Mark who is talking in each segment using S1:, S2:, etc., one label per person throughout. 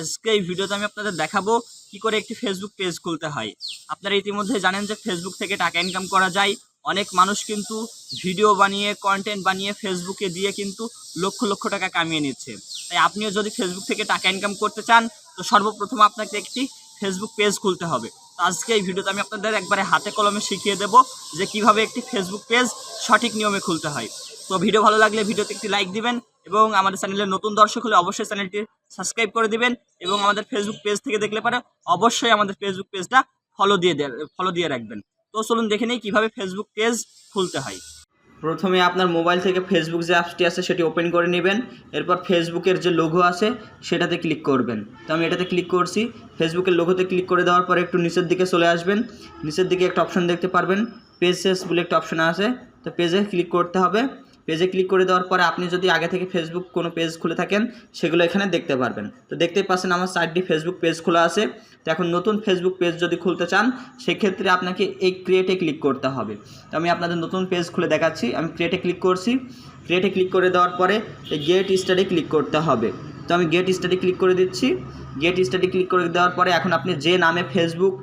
S1: আজকে এই ভিডিওতে আমি আপনাদের দেখাবো কি করে একটি ফেসবুক পেজ খুলতে হয়। আপনারা ইতিমধ্যে জানেন যে ফেসবুক থেকে টাকা ইনকাম করা যায়। অনেক মানুষ কিন্তু ভিডিও বানিয়ে কন্টেন্ট বানিয়ে ফেসবুকে দিয়ে কিন্তু লক্ষ লক্ষ টাকা কামিয়ে নিচ্ছে। তাই আপনিও যদি ফেসবুক থেকে টাকা ইনকাম করতে চান, তো সর্বপ্রথম আপনাকে একটি ফেসবুক পেজ খুলতে হবে। তো আজকে এই ভিডিওতে আমি আপনাদের একবারে হাতে কলমে শিখিয়ে দেব যে কীভাবে একটি ফেসবুক পেজ সঠিক নিয়মে খুলতে হয়। তো ভিডিও ভালো লাগলে ভিডিওতে একটি লাইক দিবেন এবং আমাদের চ্যানেলের নতুন দর্শক হলে অবশ্যই চ্যানেলটি সাবস্ক্রাইব করে দিবেন এবং আমাদের ফেসবুক পেজ থেকে দেখলে পারে, অবশ্যই আমাদের ফেসবুক পেজটা ফলো দিয়ে ফলো দিয়ে রাখবেন। তো চলুন দেখে নিই কীভাবে ফেসবুক পেজ খুলতে হয়। প্রথমে আপনার মোবাইল থেকে ফেসবুক যে অ্যাপসটি আছে সেটি ওপেন করে নেবেন, এরপর ফেসবুকের যে লোগো আছে সেটাতে ক্লিক করবেন। তো আমি এটাতে ক্লিক করছি ফেসবুকের লোগোতে ক্লিক করে দেওয়ার পরে একটু নিচের দিকে চলে আসবেন। নিচের দিকে একটা অপশন দেখতে পারবেন পেজেস বলে একটা অপশন আছে। তো পেজে ক্লিক করতে হবে। পেজে ক্লিক করে দেওয়ার পরে আপনি যদি আগে থেকে ফেসবুক কোনো পেজ খুলে থাকেন, সেগুলো এখানে দেখতে পারবেন। তো দেখতেই পাচ্ছেন আমার চারটি ফেসবুক পেজ খোলা আছে। তো এখন নতুন ফেসবুক পেজ যদি খুলতে চান, সেক্ষেত্রে আপনাকে এই ক্রিয়েটে ক্লিক করতে হবে। তো আমি আপনাদের নতুন পেজ খুলে দেখাচ্ছি। আমি ক্রিয়েটে ক্লিক করছি। ক্রিয়েটে ক্লিক করে দেওয়ার পরে এই গেট স্টাডি ক্লিক করতে হবে। তো আমি গেট স্টাডি ক্লিক করে দিচ্ছি। গেট স্টাডি ক্লিক করে দেওয়ার পরে এখন আপনি যে নামে ফেসবুক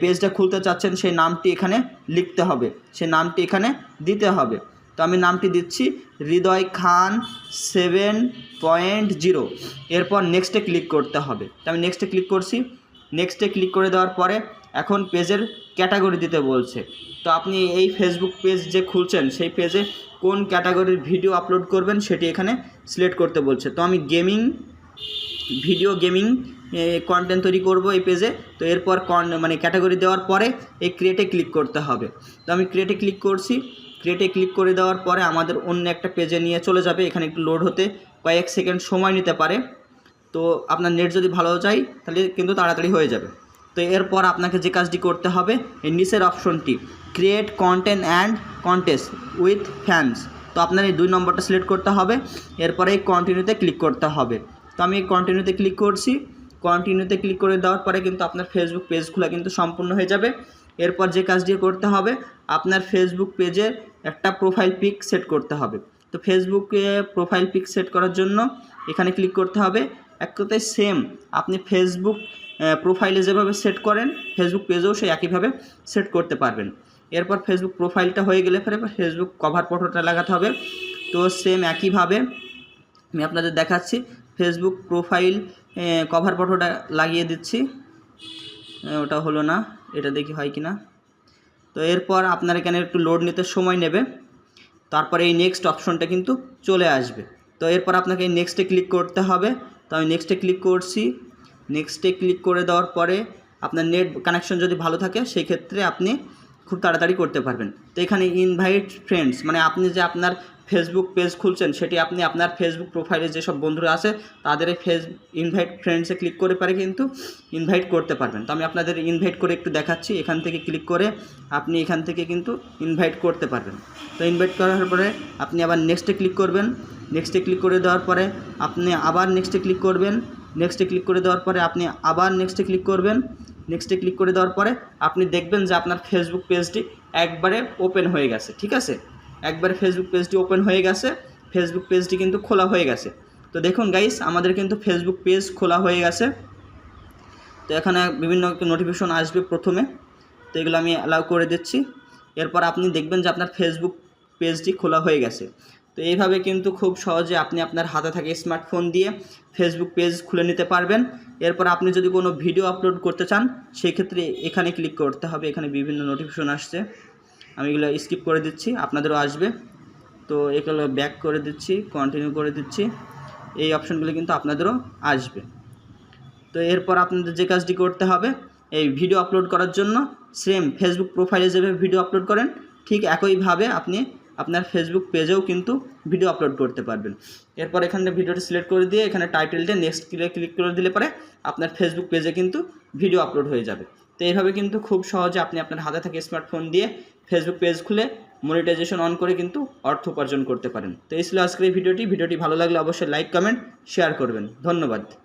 S1: পেজটা খুলতে চাচ্ছেন, সেই নামটি এখানে লিখতে হবে। সেই নামটি এখানে দিতে হবে। তো আমি নামটি দিচ্ছি Hriday Khan seven point zero. এরপর নেক্সটে ক্লিক করতে হবে। তো আমি নেক্সটে ক্লিক করছি। নেক্সটে ক্লিক করে দেওয়ার পরে এখন পেজের ক্যাটাগরি দিতে বলছে। তো আপনি এই ফেসবুক পেজ যে খুলছেন, সেই পেজে কোন ক্যাটাগরির ভিডিও আপলোড করবেন সেটি এখানে সিলেক্ট করতে বলছে। তো আমি গেমিং ভিডিও গেমিং কন্টেন্ট তৈরি করব এই পেজে তো এরপর মানে ক্যাটাগরি দেওয়ার পরে এই ক্রিয়েটে ক্লিক করতে হবে। তো আমি ক্রিয়েটে ক্লিক করছি। ক্রিয়েটে ক্লিক করে দেওয়ার পরে আমাদের অন্য একটা পেজে নিয়ে চলে যাবে। এখানে একটু লোড হতে কয়েক সেকেন্ড সময় নিতে পারে। তো আপনার নেট যদি ভালো যায়, তাহলে কিন্তু তাড়াতাড়ি হয়ে যাবে। তো এরপর আপনাকে যে কাজটি করতে হবে, এই নিচের অপশনটি create content and contest with fans তো আপনার এই দুই নম্বরটা সিলেক্ট করতে হবে। এরপরে এই কন্টিনিউতে ক্লিক করতে হবে। তো আমি এই কন্টিনিউতে ক্লিক করছি। কন্টিনিউতে ক্লিক করে দেওয়ার পরে কিন্তু আপনার ফেসবুক পেজ খোলা কিন্তু সম্পূর্ণ হয়ে যাবে। এরপর যে কাজটি করতে হবে, আপনার ফেসবুক পেজে একটা প্রোফাইল পিক সেট করতে হবে। তো ফেসবুকে প্রোফাইল পিক সেট করার জন্য এখানে ক্লিক করতে হবে। এক কথায় সেম আপনি ফেসবুক প্রোফাইলে যেভাবে সেট করেন ফেসবুক পেজেও সেই একইভাবে সেট করতে পারবেন। এরপর ফেসবুক প্রোফাইলটা হয়ে গেলে পরে ফেসবুক কভার ফটোটা লাগাতে হবে। তো সেম একইভাবে আমি আপনাদের দেখাচ্ছি। ফেসবুক প্রোফাইল কভার ফটোটা লাগিয়ে দিচ্ছি। ওটা হলো না, এটা দেখি হয় কি না তো এরপর আপনার এখানে একটু লোড নিতে সময় নেবে। তারপরে এই নেক্সট অপশনটা কিন্তু চলে আসবে। তো এরপর আপনাকে নেক্সটে ক্লিক করতে হবে। তো আমি নেক্সটে ক্লিক করছি। নেক্সটে ক্লিক করে দেওয়ার পরে আপনার নেট কানেকশন যদি ভালো থাকে, সেই ক্ষেত্রে আপনি খুব তাড়াতাড়ি করতে পারবেন। তো এখানে ইনভাইট ফ্রেন্ডস মানে আপনি যে আপনার ফেসবুক পেজ খুলছেন, সেটি আপনি আপনার ফেসবুক প্রোফাইলে যেসব বন্ধুরা আছে, তাদের ফেস ইনভাইট ফ্রেন্ডসে ক্লিক করে পারে কিন্তু ইনভাইট করতে পারবেন। তো আমি আপনাদের ইনভাইট করে একটু দেখাচ্ছি, এখান থেকে ক্লিক করে আপনি এখান থেকে কিন্তু ইনভাইট করতে পারবেন। তো ইনভাইট করার পরে আপনি আবার নেক্সটে ক্লিক করবেন। নেক্সটে ক্লিক করে দেওয়ার পরে আপনি আবার নেক্সটে ক্লিক করবেন। নেক্সটে ক্লিক করে দেওয়ার পরে আপনি আবার নেক্সটে ক্লিক করবেন। নেক্সটে ক্লিক করে দেওয়ার পরে আপনি দেখবেন যে আপনার ফেসবুক পেজটি একবারে ওপেন হয়ে গেছে, ঠিক আছে? একবারে ফেসবুক পেজটি ওপেন হয়ে গেছে ফেসবুক পেজটি কিন্তু খোলা হয়ে গেছে। তো দেখুন গাইস আমাদের কিন্তু ফেসবুক পেজ খোলা হয়ে গেছে। তো এখানে বিভিন্ন নোটিফিকেশন আসবে প্রথমে, তো এগুলো আমি অ্যালাউ করে দিচ্ছি। এরপর আপনি দেখবেন যে আপনার ফেসবুক পেজটি খোলা হয়ে গেছে। তো এইভাবে কিন্তু খুব সহজে আপনি আপনার হাতে থাকে স্মার্টফোন দিয়ে ফেসবুক পেজ খুলে নিতে পারবেন। এরপর আপনি যদি কোনো ভিডিও আপলোড করতে চান সেই ক্ষেত্রে এখানে ক্লিক করতে হবে। এখানে বিভিন্ন নোটিফিকেশন আসছে। আমি এগুলো স্কিপ করে দিচ্ছি, আপনাদেরও আসবে। তো এগুলো ব্যাক করে দিচ্ছি কন্টিনিউ করে দিচ্ছি। এই অপশানগুলো কিন্তু আপনাদেরও আসবে। তো এরপর আপনাদের যে কাজটি করতে হবে, এই ভিডিও আপলোড করার জন্য সেম ফেসবুক প্রোফাইলে যেভাবে ভিডিও আপলোড করেন, ঠিক একইভাবে আপনি আপনার ফেসবুক পেজেও কিন্তু ভিডিও আপলোড করতে পারবেন। এরপর এখানে ভিডিওটি সিলেক্ট করে দিয়ে এখানে টাইটেলটা নেক্সট ক্লিক করে দিলে পরে আপনার ফেসবুক পেজে কিন্তু ভিডিও আপলোড হয়ে যাবে। তো এইভাবে কিন্তু খুব সহজে আপনি আপনার হাতে থাকে স্মার্টফোন দিয়ে ফেসবুক পেজ খুলে মনিটাইজেশন অন করে কিন্তু অর্থ উপার্জন করতে পারেন। তো এই ছিল আজকের এই ভিডিওটি ভিডিওটি ভালো লাগলে অবশ্যই লাইক কমেন্ট শেয়ার করবেন। ধন্যবাদ।